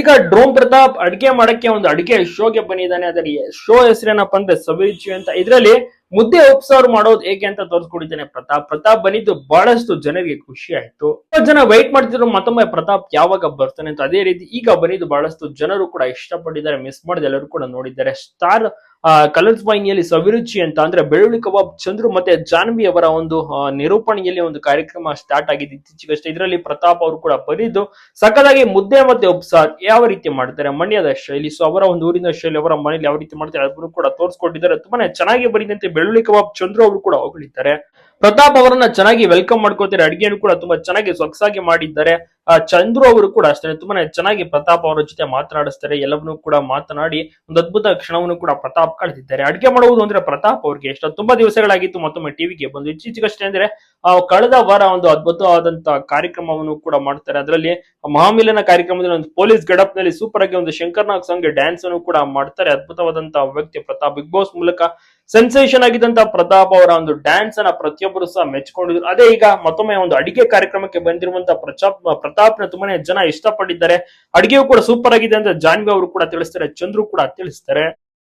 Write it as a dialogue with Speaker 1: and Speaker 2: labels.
Speaker 1: ಇದೀಗ ಡ್ರೋಮ್ ಪ್ರತಾಪ್ ಅಡಿಗೆ ಮಾಡಕ್ಕೆ ಒಂದು ಅಡಿಗೆ ಶೋಗೆ ಬಂದಿದ್ದಾನೆ. ಅದರ ಶೋ ಹೆಸರೇನಪ್ಪ ಅಂದ್ರೆ ಸವಿರುಚಿ ಅಂತ. ಇದರಲ್ಲಿ ಮುದ್ದೆ ಉಪ್ಸಾರು ಮಾಡೋದು ಹೇಗೆ ಅಂತ ತೋರಿಸ್ಕೊಡಿದ್ದೇನೆ ಪ್ರತಾಪ್. ಪ್ರತಾಪ್ ಬಂದಿದ್ದು ಬಹಳಷ್ಟು ಜನರಿಗೆ ಖುಷಿ ಆಯ್ತು. ಜನ ವೈಟ್ ಮಾಡ್ತಿದ್ರು, ಮತ್ತೊಮ್ಮೆ ಪ್ರತಾಪ್ ಯಾವಾಗ ಬರ್ತಾನೆ ಅಂತ ಅದೇ ರೀತಿ ಈಗ ಬಂದಿದ್ದು ಬಹಳಷ್ಟು ಜನರು ಕೂಡ ಇಷ್ಟಪಟ್ಟಿದ್ದಾರೆ ಮಿಸ್ ಮಾಡಿದ ಎಲ್ಲರೂ ಕೂಡ ನೋಡಿದ್ದಾರೆ. ಸ್ಟಾರ್ ಕಲರ್ಸ್ ವಾಹಿನಿಯಲ್ಲಿ ಸವಿರುಚಿ ಅಂತ ಅಂದ್ರೆ ಬೆಳ್ಳುಳ್ಳಿ ಕಬಾಬ್, ಚಂದ್ರು ಮತ್ತೆ ಜಾನ್ವಿ ಅವರ ಒಂದು ನಿರೂಪಣೆಯಲ್ಲಿ ಒಂದು ಕಾರ್ಯಕ್ರಮ ಸ್ಟಾರ್ಟ್ ಆಗಿದೆ ಇತ್ತೀಚೆಗಷ್ಟೇ. ಇದರಲ್ಲಿ ಪ್ರತಾಪ್ ಅವರು ಕೂಡ ಬಂದಿದ್ದು ಸಕ್ಕದಾಗಿ ಮುದ್ದೆ ಮತ್ತೆ ಉಪ್ಸಾರ್ ಯಾವ ರೀತಿ ಮಾಡ್ತಾರೆ, ಮಂಡ್ಯದ ಶೈಲಿ ಸೊ ಅವರ ಒಂದು ಊರಿನ ಶೈಲಿ, ಅವರ ಮನೆಯಲ್ಲಿ ಯಾವ ರೀತಿ ಮಾಡ್ತಾರೆ, ಅದನ್ನು ಕೂಡ ತೋರಿಸ್ಕೊಟ್ಟಿದ್ದಾರೆ. ತುಂಬಾನೇ ಚೆನ್ನಾಗಿ ಬರೀದಂತೆ ಬೆಳ್ಳುಳ್ಳಿ ಕಬಾಬ್ ಚಂದ್ರು ಅವರು ಕೂಡ ಹೊಗಳಿದ್ದಾರೆ ಪ್ರತಾಪ್ ಅವರನ್ನ ಚೆನ್ನಾಗಿ ವೆಲ್ಕಮ್ ಮಾಡ್ಕೋತಾರೆ ಅಡಿಗೆಯನ್ನು ಕೂಡ ತುಂಬಾ ಚೆನ್ನಾಗಿ ಸೊಗಸಾಗಿ ಮಾಡಿದ್ದಾರೆ. ಚಂದ್ರು ಅವರು ಕೂಡ ಅಷ್ಟೇ, ತುಂಬಾನೇ ಚೆನ್ನಾಗಿ ಪ್ರತಾಪ್ ಅವರ ಜೊತೆ ಮಾತನಾಡಿಸ್ತಾರೆ. ಎಲ್ಲವನ್ನೂ ಕೂಡ ಮಾತನಾಡಿ ಒಂದು ಅದ್ಭುತ ಕ್ಷಣವನ್ನು ಕೂಡ ಪ್ರತಾಪ್ ಕಳೆದಿದ್ದಾರೆ. ಅಡಿಗೆ ಮಾಡುವುದು ಅಂದ್ರೆ ಪ್ರತಾಪ್ ಅವ್ರಿಗೆ ಎಷ್ಟು ತುಂಬಾ ದಿವಸಗಳಾಗಿತ್ತು ಮತ್ತೊಮ್ಮೆ ಟಿವಿಗೆ ಬಂದು. ಇತ್ತೀಚೆಗಷ್ಟೇ ಅಂದ್ರೆ ಕಳೆದ ವಾರ ಒಂದು ಅದ್ಭುತವಾದಂತಹ ಕಾರ್ಯಕ್ರಮವನ್ನು ಕೂಡ ಮಾಡ್ತಾರೆ. ಅದರಲ್ಲಿ ಮಹಾಮಿಲನ ಕಾರ್ಯಕ್ರಮದಲ್ಲಿ ಒಂದು ಪೊಲೀಸ್ ಗಡಪ್ನಲ್ಲಿ ಸೂಪರ್ ಆಗಿ ಒಂದು ಶಂಕರ್ನಾಗ್ ಸಾಂಗ್ ಡ್ಯಾನ್ಸ್ ಅನ್ನು ಕೂಡ ಮಾಡ್ತಾರೆ. ಅದ್ಭುತವಾದಂತಹ ವ್ಯಕ್ತಿ ಪ್ರತಾಪ್. ಬಿಗ್ ಬಾಸ್ ಮೂಲಕ ಸೆನ್ಸೇಷನ್ ಆಗಿದ್ದಂತಹ ಪ್ರತಾಪ್ ಅವರ ಒಂದು ಡ್ಯಾನ್ಸ್ ಅನ್ನ ಪ್ರತಿಯೊಬ್ಬರು ಸಹ ಮೆಚ್ಚಿಕೊಂಡಿದ್ರು ಅದೇ ಈಗ ಮತ್ತೊಮ್ಮೆ ಒಂದು ಅಡಿಗೆ ಕಾರ್ಯಕ್ರಮಕ್ಕೆ ಬಂದಿರುವಂತ ಪ್ರತಾಪ್ನ ತುಂಬಾನೇ ಜನ ಇಷ್ಟಪಟ್ಟಿದ್ದಾರೆ. ಅಡಿಗೆಯು ಕೂಡ ಸೂಪರ್ ಆಗಿದೆ ಅಂತ ಜಾನ್ವಿ ಅವರು ಕೂಡ ತಿಳಿಸ್ತಾರೆ, ಚಂದ್ರು ಕೂಡ ತಿಳಿಸ್ತಾರೆ.